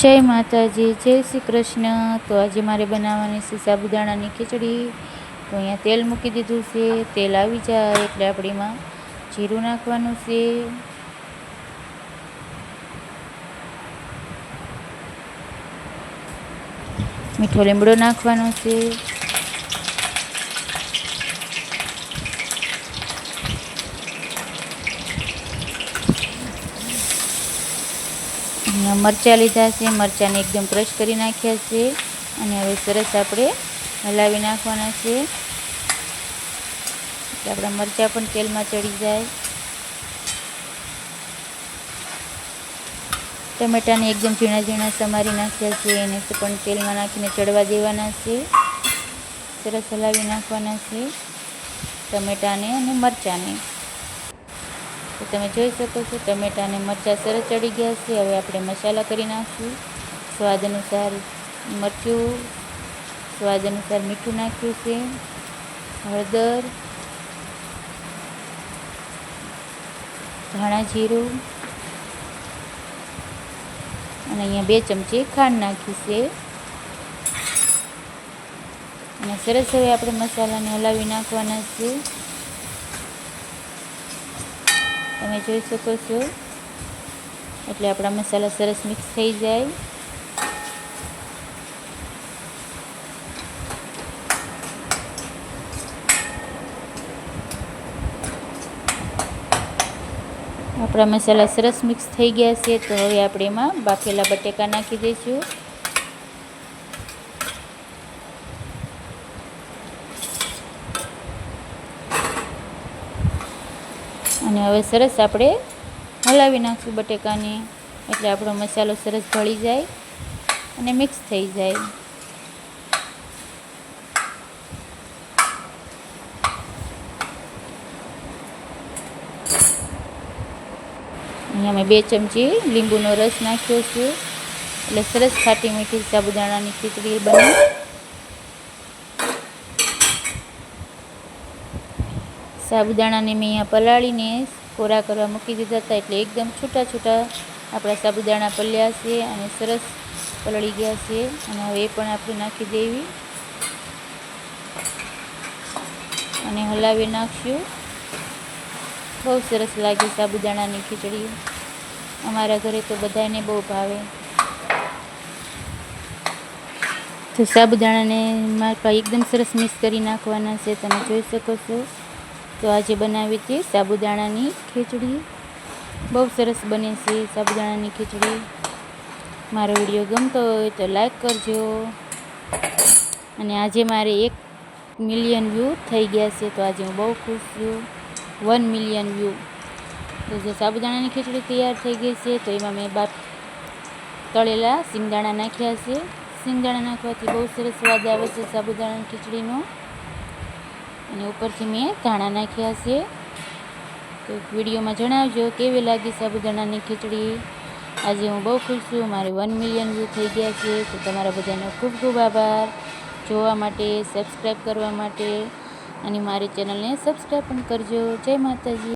જય માતાજી, જય શ્રી કૃષ્ણ. તો આજે મારે બનાવવાની છે સાબુદાણાની ખીચડી. તો અહીંયા તેલ મૂકી દીધું છે, તેલ આવી જાય એટલે આપણે એમાં જીરું નાખવાનું છે. મીઠો લીમડો નાખવાનો છે. મરચાં લીધા છે. મરચાંને એકદમ ક્રશ કરી નાખ્યા છે. અને હવે સરસ આપણે હલાવી નાખવાના છે. આપણા મરચાં પણ તેલમાં ચડી જાય. ટમેટાને એકદમ ઝીણા ઝીણા સમારી નાખ્યા છે. એને પણ તેલમાં નાખીને ચડવા દેવાના છે. સરસ હલાવી નાખવાના છે. ટમેટાને અને મરચાંને. તો તમે જોઈ શકો છો ટમેટા અને મરચાં સરસ ચડી ગયા છે, હવે આપણે મસાલા કરી નાખીશું. સ્વાદ અનુસાર મરચું, સ્વાદ અનુસાર મીઠું નાખ્યું છે, હળદર, ધાણા જીરું, અને અહીંયા બે ચમચી ખાંડ નાખી છે. અને સરસ હવે આપણે મસાલાને હલાવી નાખવાના છે. તમે જોઈ શકો છો. એટલે આપણા મસાલા સરસ મિક્સ થઈ જાય. આપણા મસાલા સરસ મિક્સ થઈ ગયા છે. તો હવે આપણે એમાં બાફેલા બટેકા નાખી દઈશું. અને હવે સરસ આપણે હલાવી નાખશું બટેકાને. એટલે આપણો મસાલો સરસ ભળી જાય અને મિક્સ થઈ જાય. અહીંયા અમે બે ચમચી લીંબુનો રસ નાખ્યો છે. એટલે સરસ ખાટી મીઠી સાબુદાણાની ખીચડી બને. સાબુદાણાને મેં અહીંયા પલાળીને કોરા કરવા મૂકી દીધા હતા એટલે એકદમ છૂટા છૂટા આપણા સાબુદાણા પલ્યા છે અને સરસ પલળી ગયા છે અને હવે એ પણ આપણે નાખી દેવી. અને હલાવી નાખશું બહુ સરસ લાગે સાબુદાણાની ખીચડી. અમારા ઘરે તો બધાને બહુ ભાવે. તો સાબુદાણાને મારા એકદમ સરસ મિક્સ કરી નાખવાના છે, તમે જોઈ શકો છો. તો આજે બનાવી હતી સાબુદાણાની ખીચડી. બહુ સરસ બને છે સાબુદાણાની ખીચડી. મારો વીડિયો ગમતો હોય તો લાઈક કરજો. અને આજે મારે એક મિલિયન વ્યૂ થઈ ગયા છે તો આજે હું બહુ ખુશ છું. One million view. તો જે સાબુદાણાની ખીચડી તૈયાર થઈ ગઈ છે તો એમાં મેં બાપ તળેલા સિંગદાણા નાખ્યા છે. સિંગદાણા નાખવાથી બહુ સરસ સ્વાદ આવે છે સાબુદાણાની ખીચડીનો. અને ઉપરથી મેં ધાણા નાખ્યા છે. તો વિડીયોમાં જણાવજો, કેવી લાગી સાબુદાણાની ખીચડી? આજે હું બહુ ખુશ છું, મારે વન મિલિયન વ્યૂ થઈ ગયા છે. તો તમારા બધાનો ખૂબ ખૂબ આભાર. જોવા માટે સબસ્ક્રાઈબ કરવા માટે, અને મારી ચેનલને સબસ્ક્રાઈબ પણ કરજો. જય માતાજી.